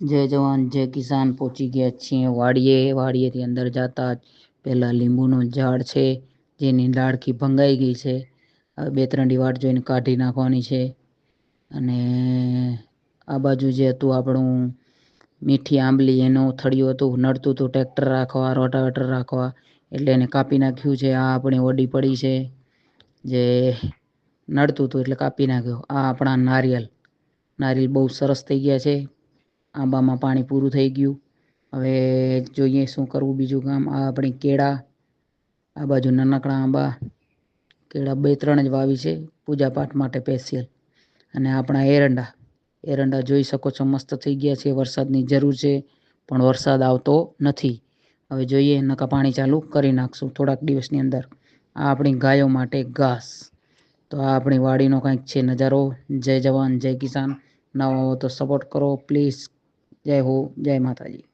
જય જવાન, જય કિસાન. પહોંચી ગયા છીએ વાડીએ. વાડીએથી અંદર જતા જ પહેલાં લીંબુનું ઝાડ છે, જેની ડાળખી ભંગાઈ ગઈ છે. હવે બે ત્રણ વાટ જોઈને કાઢી નાખવાની છે. અને આ બાજુ જે હતું આપણું મીઠી આંબલી, એનું થળિયું હતું, નડતું હતું ટ્રેક્ટર રાખવા, રોટાવેટર રાખવા, એટલે એને કાપી નાખ્યું છે. આ આપણી ઓડી પડી છે, જે નડતું હતું એટલે કાપી નાખ્યું. આ આપણા નારિયેલ. નારિયેલ બહુ સરસ થઈ ગયા છે. આંબામાં પાણી પૂરું થઈ ગયું. હવે જોઈએ શું કરવું બીજું કામ આ આપણી કેળા, આ બાજુ નાનકડા આંબા. કેળા બે ત્રણ જ વાવી છે પૂજાપાઠ માટે સ્પેશિયલ અને આપણા એરંડા. એરંડા જોઈ શકો છો મસ્ત થઈ ગયા છે. વરસાદની જરૂર છે, પણ વરસાદ આવતો નથી. હવે જોઈએ, નકા પાણી ચાલુ કરી નાખશું થોડાક દિવસની અંદર. આ આપણી ગાયો માટે ઘાસ. તો આ આપણી વાડીનો કંઈક છે નજારો. જય જવાન, જય કિસાન. ના હો તો સપોર્ટ કરો પ્લીઝ જય હો જય માતાજી.